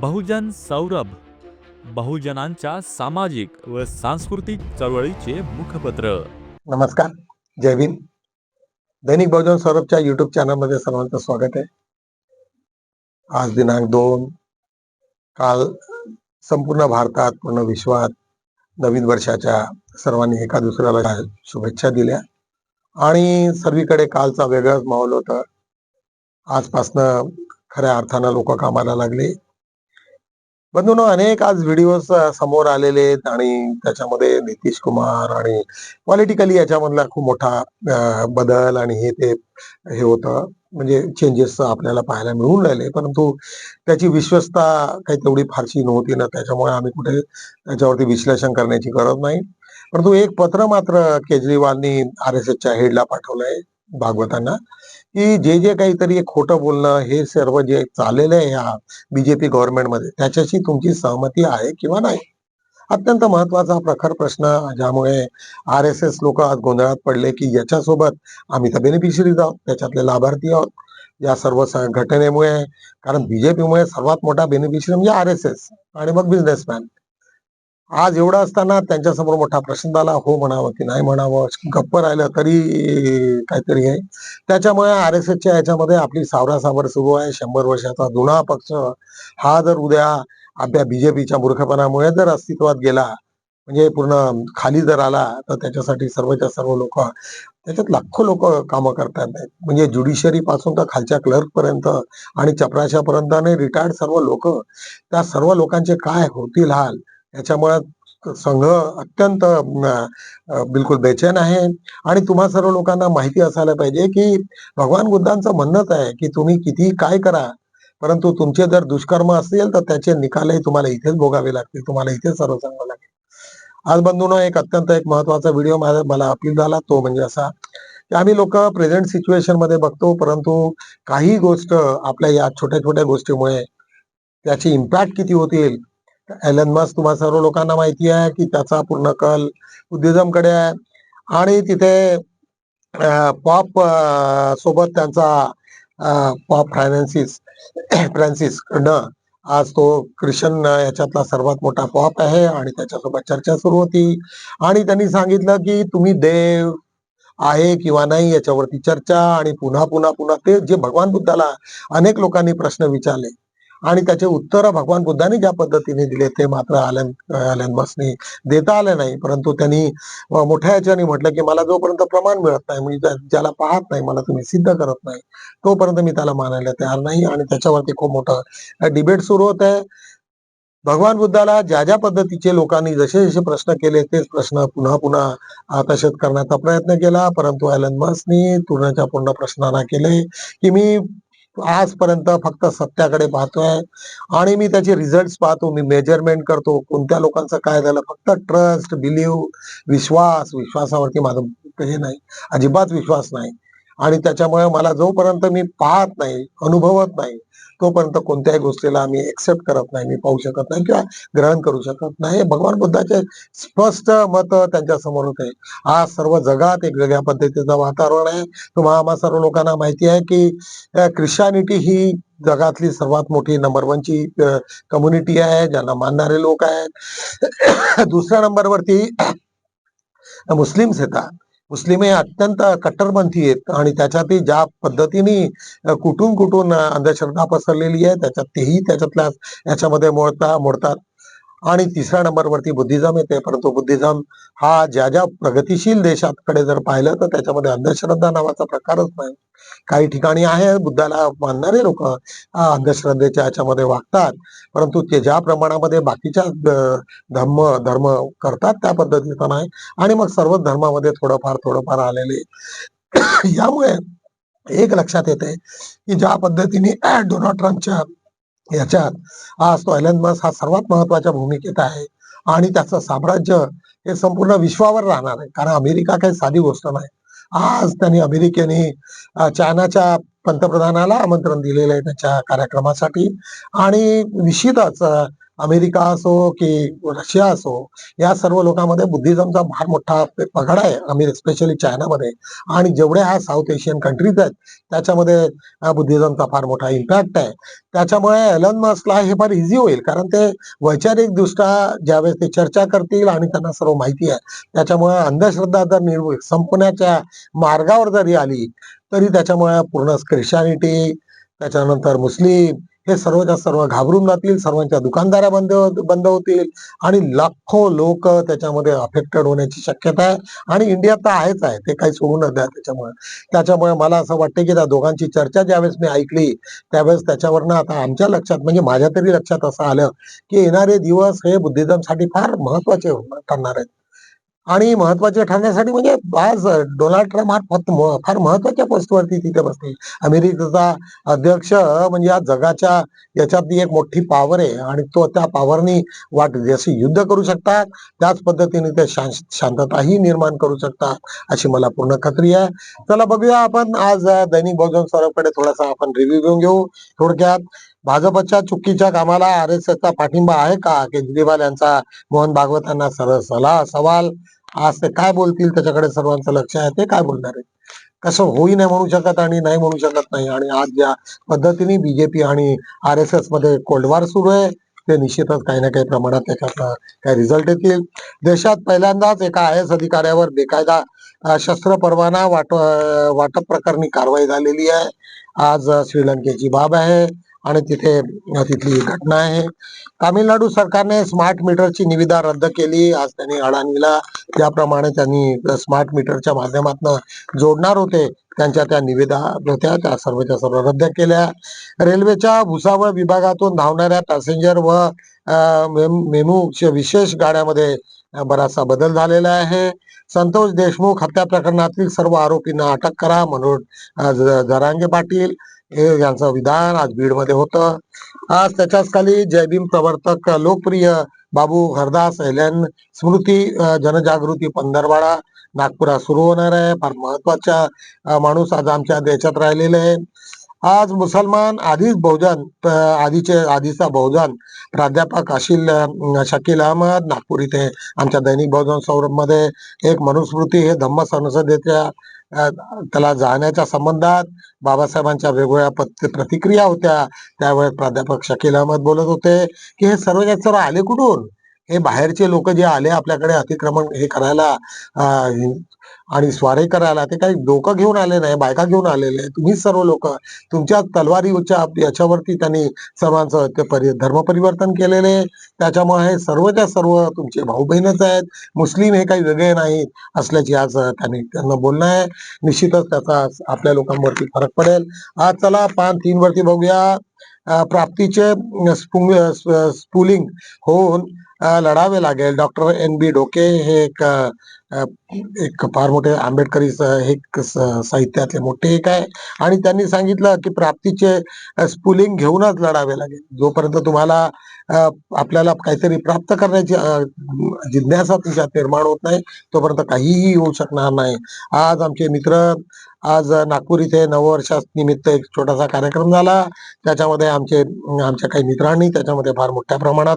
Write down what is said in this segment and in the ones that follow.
बहुजन सौरभ बहुजनांच्या सामाजिक व सांस्कृतिक चळवळीचे मुखपत्र. नमस्कार जय भीम. दैनिक बहुजन सौरभच्या युट्यूब चॅनलमध्ये सर्वांचं स्वागत आहे. आज दिनांक दोन काल संपूर्ण भारतात पूर्ण विश्वात नवीन वर्षाच्या सर्वांनी एका दुसऱ्याला शुभेच्छा दिल्या. आणि सर्वीकडे कालचा वेगळाच माहोल होता. आजपासनं खऱ्या अर्थानं लोक कामाला लागले. बंधून अनेक आज व्हिडिओ समोर आलेले आहेत आणि त्याच्यामध्ये नितीश कुमार आणि पॉलिटिकली याच्यामधला खूप मोठा बदल आणि हे ते हे होतं. म्हणजे चेंजेस आपल्याला पाहायला मिळून राहिले. परंतु त्याची विश्वसता काही तेवढी फारशी नव्हती ना. त्याच्यामुळे आम्ही कुठे त्याच्यावरती विश्लेषण करण्याची गरज नाही. परंतु एक पत्र मात्र केजरीवालनी आर एस एसच्या हेडला पाठवलंय. भागवतांना की जे जे काहीतरी एक खोटं बोलणं हे सर्व जे चाललेलं आहे ह्या बीजेपी गव्हर्नमेंटमध्ये त्याच्याशी तुमची सहमती आहे किंवा नाही? अत्यंत महत्त्वाचा प्रखर प्रश्न ज्यामुळे आर एस एस लोक आज गोंधळात पडले की याच्यासोबत आम्ही तर बेनिफिशरीज आहोत त्याच्यातले लाभार्थी आहोत. या सर्व घटनेमुळे कारण बीजेपीमुळे सर्वात मोठा बेनिफिशरी म्हणजे आर एस एस आणि मग बिझनेसमॅन आज एवढं असताना त्यांच्यासमोर मोठा प्रश्न झाला हो म्हणावं की नाही म्हणावं गप्प राहिलं तरी काहीतरी आहे. त्याच्यामुळे आर एस एसच्या याच्यामध्ये आपली सावरासावर सुरू आहे. शंभर वर्षाचा जुना पक्ष हा जर उद्या आपल्या बीजेपीच्या मूर्खपणामुळे जर अस्तित्वात गेला म्हणजे पूर्ण खाली जर आला तर त्याच्यासाठी सर्वच्या सर्व लोक त्याच्यात लाखो लोक कामं करतात म्हणजे ज्युडिशरी पासून तर खालच्या क्लर्क पर्यंत आणि चपराशापर्यंत आणि रिटायर्ड सर्व लोक त्या सर्व लोकांचे काय होतील हाल? याच्यामुळे संघ अत्यंत बिलकुल बेचैन आहे. आणि तुम्हा सर्व लोकांना माहिती असायला पाहिजे की भगवान बुद्धांचं म्हणणंच आहे की तुम्ही किती काय करा. परंतु तुमचे जर दुष्कर्म असतील तर त्याचे निकालही तुम्हाला इथेच भोगावे लागतील. तुम्हाला इथेच सर्व सांगावं लागेल. आज बंधून एक अत्यंत एक महत्त्वाचा व्हिडिओ मला अपील झाला. तो म्हणजे असा की आम्ही लोक प्रेझेंट सिच्युएशनमध्ये बघतो परंतु काही गोष्ट आपल्या या छोट्या छोट्या गोष्टीमुळे त्याची इम्पॅक्ट किती होतील एलन मस्क तुम्हा सर्व लोकांना माहिती आहे की त्याचा पूर्ण कल बुद्धिझमकडे आहे. आणि तिथे पॉप सोबत त्यांचा पॉप फ्रायनान्सिस फ्रान्सिस कडनं आज तो क्रिश्चन याच्यातला सर्वात मोठा पॉप आहे आणि त्याच्यासोबत चर्चा सुरू होती. आणि त्यांनी सांगितलं की तुम्ही देव आहे किंवा नाही याच्यावरती चर्चा आणि पुन्हा पुन्हा पुन्हा ते जे भगवान बुद्धाला अनेक लोकांनी प्रश्न विचारले. आणि त्याचे उत्तर भगवान बुद्धाने ज्या पद्धतीने दिले ते मात्र आलन आलन बसनी देता आले नाही. परंतु त्यांनी मोठ्या याच्याने म्हटलं की मला जोपर्यंत प्रमाण मिळत नाही म्हणजे ज्याला पाहत नाही मला तुम्ही सिद्ध करत नाही तोपर्यंत मी त्याला मानायला तयार नाही. आणि त्याच्यावरती खूप मोठं डिबेट सुरू होत आहे. भगवान बुद्धाला ज्या ज्या पद्धतीचे लोकांनी जसे जसे प्रश्न केले तेच प्रश्न पुन्हा पुन्हा आकर्षित करण्याचा प्रयत्न केला. परंतु एलन मसनी पूर्णच्या पूर्ण प्रश्नांना केले की मी आजपर्यंत फक्त सत्याकडे पाहतोय. आणि मी त्याचे रिझल्ट पाहतो मी मेजरमेंट करतो. कोणत्या लोकांचं काय झालं? फक्त ट्रस्ट बिलीव विश्वास. विश्वासावरती माझं हे नाही. अजिबात विश्वास नाही. आणि त्याच्यामुळे मला जोपर्यंत मी पाहत नाही अनुभवत नाही तोपर्यंत कोणत्याही गोष्टीला मी एक्सेप्ट करत नाही मी पाहू शकत नाही किंवा ग्रहण करू शकत नाही. भगवान बुद्धाचे स्पष्ट मत त्यांच्यासमोर होते. आज सर्व जगात एक वेगळ्या पद्धतीचं वातावरण आहे. तुम्हाला आम्हा सर्व लोकांना माहिती आहे की क्रिश्चॅनिटी ही जगातली सर्वात मोठी नंबर वनची कम्युनिटी आहे ज्यांना मानणारे लोक आहेत. दुसऱ्या नंबरवरती मुस्लिम्स येतात. मुस्लिम हे अत्यंत कट्टरपंथी आहेत आणि त्याच्यातही ज्या पद्धतीने कुठून कुठून अंधश्रद्धा पसरलेली आहे त्याच्यात तेही त्याच्यातल्या याच्यामध्ये मोडता मोडतात. आणि तिसऱ्या नंबरवरती बुद्धिझम येते. परंतु बुद्धिझम हा ज्या ज्या प्रगतीशील देशाकडे जर पाहिलं तर त्याच्यामध्ये अंधश्रद्धा नावाचा प्रकारच नाही. काही ठिकाणी आहे बुद्धाला मानणारे लोक अंधश्रद्धेच्या याच्यामध्ये वागतात. परंतु ते ज्या प्रमाणामध्ये बाकीच्या धर्म धर्म करतात त्या पद्धतीचा नाही. आणि मग सर्वच धर्मामध्ये थोडंफार थोडंफार आलेले. यामुळे एक लक्षात येते की ज्या पद्धतीने डोनाल्ड ट्रम्पच्या याच्यात. आज तो एलन मस्क हा सर्वात महत्त्वाच्या भूमिकेत आहे आणि त्याचं साम्राज्य हे संपूर्ण विश्वावर राहणार आहे. कारण अमेरिका काही साधी गोष्ट नाही. आज त्यांनी अमेरिकेने चायनाच्या पंतप्रधानाला आमंत्रण दिलेलं आहे त्याच्या कार्यक्रमासाठी. आणि निश्चितच अमेरिका असो की रशिया असो या सर्व लोकांमध्ये बुद्धिझमचा फार मोठा पगड आहे अमेरिका स्पेशली चायनामध्ये. आणि जेवढे ह्या साऊथ एशियन कंट्रीज आहेत त्याच्यामध्ये बुद्धिझमचा फार मोठा इम्पॅक्ट आहे. त्याच्यामुळे एलन मस्कला हे फार इझी होईल कारण ते वैचारिकदृष्ट्या ज्यावेळेस ते चर्चा करतील आणि त्यांना सर्व माहिती आहे त्याच्यामुळे अंधश्रद्धा जर निर्मूल संपण्याच्या मार्गावर जरी आली तरी त्याच्यामुळे पूर्ण ख्रिश्चॅनिटी त्याच्यानंतर मुस्लिम हे सर्वच्या सर्व घाबरून जातील सर्वांच्या दुकानदाऱ्या बंद बंद होतील आणि लाखो लोक त्याच्यामध्ये अफेक्टेड होण्याची शक्यता आहे. आणि इंडियात तर आहेच आहे ते काही सोडू न द्या त्याच्यामुळे. त्याच्यामुळे मला असं वाटतं की त्या दोघांची चर्चा ज्यावेळेस मी ऐकली त्यावेळेस त्याच्यावरनं आता आमच्या लक्षात म्हणजे माझ्या तरी लक्षात असं आलं की येणारे दिवस हे बुद्धिझमसाठी फार महत्त्वाचे ठरणार आहेत. आणि महत्त्वाचे ठरण्यासाठी म्हणजे आज डोनाल्ड ट्रम्प हा फक्त फार महत्त्वाच्या पोस्टवरती तिथे बसते. अमेरिकेचा अध्यक्ष म्हणजे या जगाच्या याच्यातली एक मोठी पॉवर आहे आणि तो त्या पॉवरनी वाट जशी युद्ध करू शकतात त्याच पद्धतीने ते शांतताही निर्माण करू शकतात अशी मला पूर्ण खात्री आहे. चला बघूया आपण आज दैनिक बहुजन स्वरूपकडे थोडासा आपण रिव्ह्यू घेऊन घेऊ. थोडक्यात भाजपच्या चुकीच्या कामाला आर एस एसचा पाठिंबा आहे का? केजरीवाल यांचा मोहन भागवत यांना सरळ सला सवाल. आज ते काय बोलतील? त्याच्याकडे सर्वांचं लक्ष आहे. ते काय बोलणार आहे कसं होई नाही म्हणू शकत आणि नाही म्हणू शकत नाही. आणि आज ज्या पद्धतीने बीजेपी आणि आर एस एसमध्ये कोल्डवार सुरू आहे ते निश्चितच काही ना काही प्रमाणात त्याच्यात काही रिझल्ट येतील. देशात पहिल्यांदाच एका आय एस अधिकाऱ्यावर बेकायदा शस्त्र परवाना वाट वाटप प्रकरणी कारवाई झालेली आहे. आज श्रीलंकेची बाब आहे आणि तिथे तिथली घटना आहे. तामिळनाडू सरकारने स्मार्ट मीटरची निविदा रद्द केली. आज त्यांनी अडाणीला ज्याप्रमाणे त्यांनी स्मार्ट मीटरच्या माध्यमातून जोडणार होते त्यांच्या त्या निविदा होत्या. त्या सर्वच्या सर्व रद्द केल्या. रेल्वेच्या भुसावळ विभागातून धावणाऱ्या पॅसेंजर व मेमू विशेष गाड्यामध्ये बराचसा बदल झालेला आहे. संतोष देशमुख हत्या प्रकरणातील सर्व आरोपींना अटक करा म्हणून जरांगे पाटील हे यांचं विधान आज बीडमध्ये होतं. आज त्याच्याच खाली जयभीम प्रवर्तक लोकप्रिय बाबू हरदास एलन स्मृती जनजागृती पंधरवाडा नागपुरात सुरू होणार आहे. फार महत्त्वाचा माणूस आज आमच्या देशात राहिलेले आहे. आज मुसलमान आधीच बहुजन आधीचे आधीचा बहुजन प्राध्यापक अशिल शकील अहमद नागपूर इथे आमच्या दैनिक बहुजन सौरभमध्ये एक मनुस्मृती हे धम्म संसदेच्या त्याला जाण्याच्या संबंधात बाबासाहेबांच्या वेगवेगळ्या प्रतिक्रिया होत्या. त्यावेळेस प्राध्यापक शकील अहमद बोलत होते की हे सर्व सर्व आले कुठून? हे बाहेरचे लोक जे आले आपल्याकडे अतिक्रमण हे करायला आणि स्वारे करायला ते काही डोकं घेऊन आले नाही बायका घेऊन आलेले तुम्ही सर्व लोक तुमच्या तलवारीच्या याच्यावरती त्यांनी सर्वांचं ते परि धर्म परिवर्तन केलेले त्याच्यामुळे हे सर्वच्या सर्व तुमचे भाऊ बहीणच आहेत. मुस्लिम हे काही वेगळे नाहीत असल्याची आज त्यांनी त्यांना बोलणं आहे. निश्चितच त्याचा आपल्या लोकांवरती फरक पडेल. आज चला पान तीन वरती बघूया प्राप्तीचे स्पुंग स्पुलिंग होऊन लढावे लागेल. डॉक्टर एन बी डोके हे एक एक फार मोठे आंबेडकरी हे एक साहित्यातले मोठे एक आहे. आणि त्यांनी सांगितलं की प्राप्तीचे स्पुलिंग घेऊनच लढावे लागेल. जोपर्यंत तुम्हाला आपल्याला काहीतरी प्राप्त करण्याची जिज्ञासा तुमच्यात निर्माण होत नाही तोपर्यंत काहीही होऊ शकणार नाही. आज आमचे मित्र आज नागपूर इथे नववर्षा निमित्त एक छोटासा कार्यक्रम झाला. त्याच्यामध्ये आमचे आमच्या काही मित्रांनी त्याच्यामध्ये फार मोठ्या प्रमाणात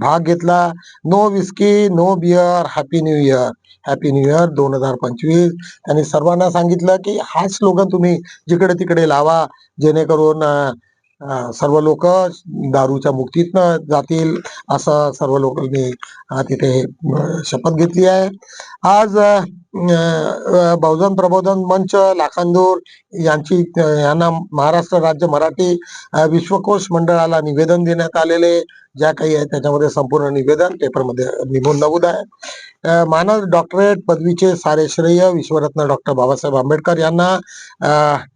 भाग घेतला. No whisky no beer happy new year. Happy new year दोन हजार पंचवीस. त्यांनी सर्वांना सांगितलं की हा स्लोगन तुम्ही जिकडे तिकडे लावा जेणेकरून सर्व लोक दारूच्या मुक्तीतनं जातील असं सर्व लोकांनी तिथे शपथ घेतली आहे. आज बहुजन प्रबोधन मंच लाखांदूर यांची यांना महाराष्ट्र राज्य मराठी विश्वकोश मंडळाला निवेदन देण्यात आलेले. ज्या काही आहे त्याच्यामध्ये संपूर्ण निवेदन पेपरमध्ये निघून नमूद आहे. मानद डॉक्टरेट पदवीचे सारे श्रेय विश्वरत्न डॉक्टर बाबासाहेब आंबेडकर यांना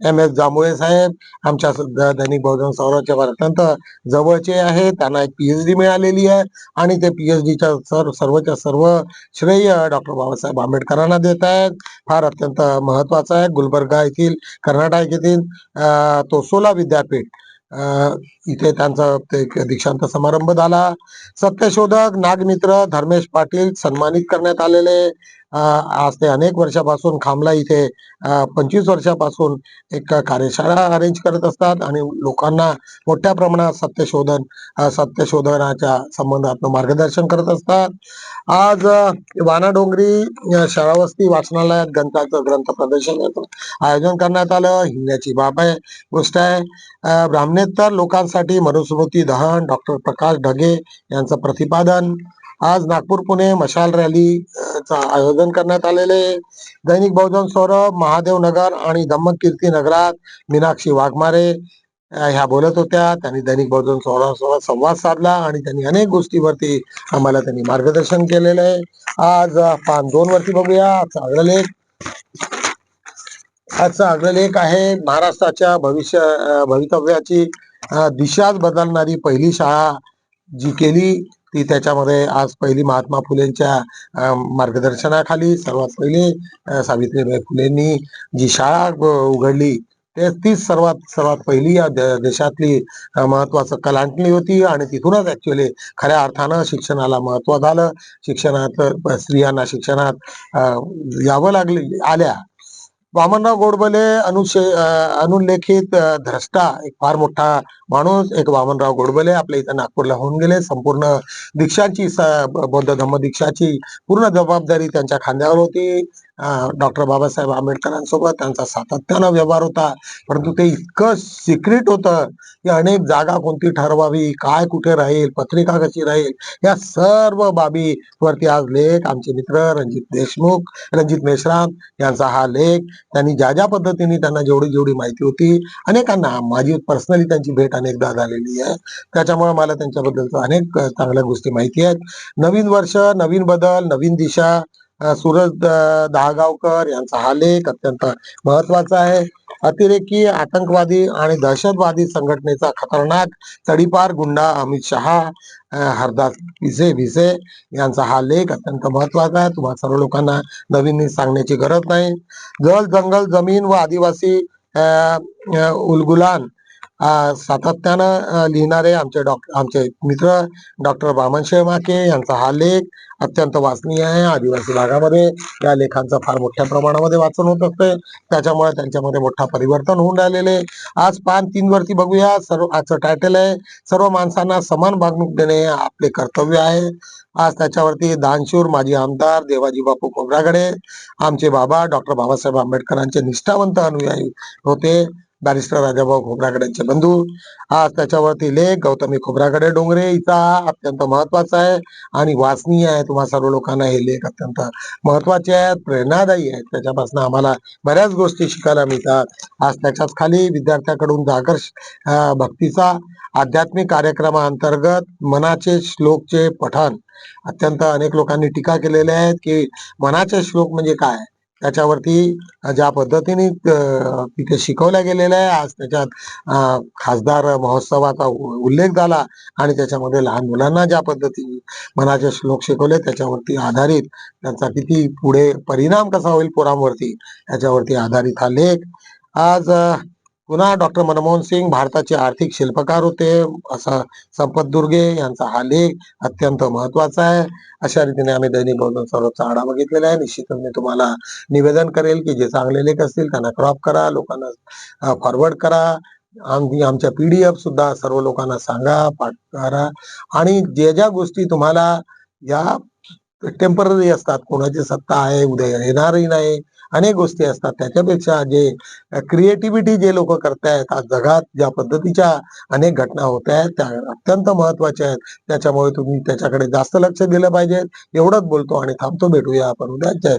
एम एस जांभुळे साहेब आमच्या दैनिक बहुजन सौराच्या अत्यंत जवळचे आहे त्यांना एक पीएचडी मिळालेली आहे आणि ते पीएचडीच्या सर सर्वच्या सर्व श्रेय डॉक्टर बाबासाहेब आंबेडकरांना देत आहेत. फार अत्यंत महत्वाचं आहे. गुलबर्गा येथील कर्नाटक येथील तोसोला विद्यापीठ इथे त्यांचा ते दीक्षांत समारंभ झाला. सत्यशोधक नागमित्र धर्मेश पाटील सन्मानित करण्यात आलेले आज ते अनेक वर्षापासून खामला इथे पंचवीस वर्षापासून एक कार्यशाळा अरेंज करत असतात आणि लोकांना मोठ्या प्रमाणात सत्यशोधन सत्यशोधनाच्या संबंधात मार्गदर्शन करत असतात. आज वानाडोंगरी शाळावस्ती वाचनालयात ग्रंथाचं ग्रंथ प्रदर्शनाचं आयोजन करण्यात आलं. हिंगण्याची बाब आहे गोष्ट आहे. ब्राह्मणेतर लोकांसाठी मनुस्मृती दहन डॉक्टर प्रकाश ढगे यांचं प्रतिपादन. आज नागपूर पुणे मशाल रॅली आयोजन करण्यात आलेले दैनिक बहुजन सौरभ महादेव नगर आणि धम्म कीर्ती नगरात मीनाक्षी वाघमारे ह्या बोलत होत्या. त्यांनी दैनिक बहुजन सौरभासोबत संवाद साधला आणि त्यांनी अनेक गोष्टीवरती आम्हाला त्यांनी मार्गदर्शन केलेलं आहे. आज पान दोन वरती बघूया. आजचा अग्रलेख आजचा अग्रलेख आहे महाराष्ट्राच्या भविष्य भवितव्याची दिशाच बदलणारी पहिली शाळा जी केली ती त्याच्यामध्ये आज पहिली महात्मा फुलेंच्या मार्गदर्शनाखाली सर्वात पहिले सावित्रीबाई फुलेंनी जी शाळा उघडली तेच तीच सर्वात सर्वात पहिली या देशातली महत्वाचं कलांटणी होती आणि तिथूनच ऍक्च्युली खऱ्या अर्थानं शिक्षणाला महत्त्व झालं. शिक्षणात स्त्रियांना शिक्षणात यावं लागले आल्या. वामनराव गोडबोले अनुशे अ, अनुल्लेखित द्रष्टा एक फार मोठा माणूस एक वामनराव गोडबोले आपल्या इथं नागपूरला होऊन गेले. संपूर्ण दीक्षाची बौद्ध धम्म दीक्षाची पूर्ण जबाबदारी त्यांच्या खांद्यावर होती. डॉक्टर बाबासाहेब आंबेडकरांसोबत त्यांचा सातत्यानं व्यवहार होता. परंतु ते इतकं सिक्रेट होतं की अनेक जागा कोणती ठरवावी काय कुठे राहील पत्रिका कशी राहील या सर्व बाबी वरती आज लेख आमचे मित्र रणजित देशमुख रणजित मेश्राम यांचा हा लेख त्यांनी ज्या ज्या पद्धतीने त्यांना जेवढी जेवढी माहिती होती अनेकांना माझी पर्सनली त्यांची भेट अनेकदा झालेली आहे. त्याच्यामुळे मला त्यांच्याबद्दल अनेक चांगल्या गोष्टी माहिती आहेत. नवीन वर्ष नवीन बदल नवीन दिशा सूरज दहागावकर यांचा हा लेख अत्यंत महत्त्वाचा आहे. अतिरेकी आतंकवादी आणि दहशतवादी संघटनेचा खतरनाक तडीपार गुंडा अमित शहा हरदास भिसे भिसे यांचा हा लेख अत्यंत महत्त्वाचा आहे. तुम्हाला सर्व लोकांना नवीन सांगण्याची गरज नाही. जल जंगल जमीन व आदिवासी उलगुलान सातत्यानं लिहिणारे आमचे डॉक्टर आमचे मित्र डॉक्टर वामन माके यांचा हा लेख अत्यंत वाचनीय आहे. आदिवासी भागामध्ये या लेखांचं फार मोठ्या प्रमाणामध्ये वाचन होत असते. त्याच्यामुळे त्यांच्यामध्ये मोठा परिवर्तन होऊन राहिलेले आज पान तीन वरती बघूया. सर्व आजचं टायटल आहे सर्व माणसांना समान वागणूक देणे हे आपले कर्तव्य आहे. आज त्याच्यावरती दानशूर माजी आमदार देवाजी बापू कोबरागडे आमचे बाबा डॉक्टर बाबासाहेब आंबेडकरांचे निष्ठावंत अनुयायी होते. बॅरिस्टर राजाभाऊ खोब्रागडेंचे बंधू. आज त्याच्यावरती लेख गौतमी खोब्रागडे डोंगरे. हिचा अत्यंत महत्त्वाचा आहे आणि वाचनीय आहे. तुम्हा सर्व लोकांना हे लेख अत्यंत महत्त्वाचे आहेत प्रेरणादायी आहेत. त्याच्यापासून आम्हाला बऱ्याच गोष्टी शिकायला मिळतात. आज त्याच्याच खाली विद्यार्थ्याकडून जागर भक्तीचा आध्यात्मिक कार्यक्रमाअंतर्गत मनाचे श्लोकचे पठण. अत्यंत अनेक लोकांनी टीका केलेल्या आहेत की मनाचे श्लोक म्हणजे काय? त्याच्यावरती ज्या पद्धतीने तिथे शिकवल्या गेलेल्या आहे आज त्याच्यात खासदार महोत्सवाचा उल्लेख झाला आणि त्याच्यामध्ये लहान मुलांना ज्या पद्धतीने मनाचे श्लोक शिकवले त्याच्यावरती आधारित त्यांचा किती पुढे परिणाम कसा होईल पोरांवरती याच्यावरती आधारित हा लेख आज पुन्हा डॉक्टर मनमोहन सिंग भारताचे आर्थिक शिल्पकार होते. असा संपत दुर्गे यांचा हा लेख अत्यंत महत्त्वाचा आहे. अशा रीतीने आम्ही दैनिक बहुजन सर्वचा आढावा घेतलेला आहे. निश्चितच मी तुम्हाला निवेदन करेल की जे चांगले लेख असतील त्यांना क्रॉप करा लोकांना फॉरवर्ड करा. आम्ही आमच्या पीडीएफ सुद्धा सर्व लोकांना सांगा पाठ करा. आणि जे ज्या गोष्टी तुम्हाला या टेंपररी असतात कोणाची सत्ता आहे उद्या येणारही नाही अनेक गोष्टी असतात. त्याच्यापेक्षा जे क्रिएटिव्हिटी जे लोक करतायत आज जगात ज्या पद्धतीच्या अनेक घटना होत आहेत त्या अत्यंत महत्त्वाच्या आहेत. त्याच्यामुळे तुम्ही त्याच्याकडे जास्त लक्ष दिलं पाहिजे. एवढंच बोलतो आणि थांबतो. भेटूया आपण उद्या. जय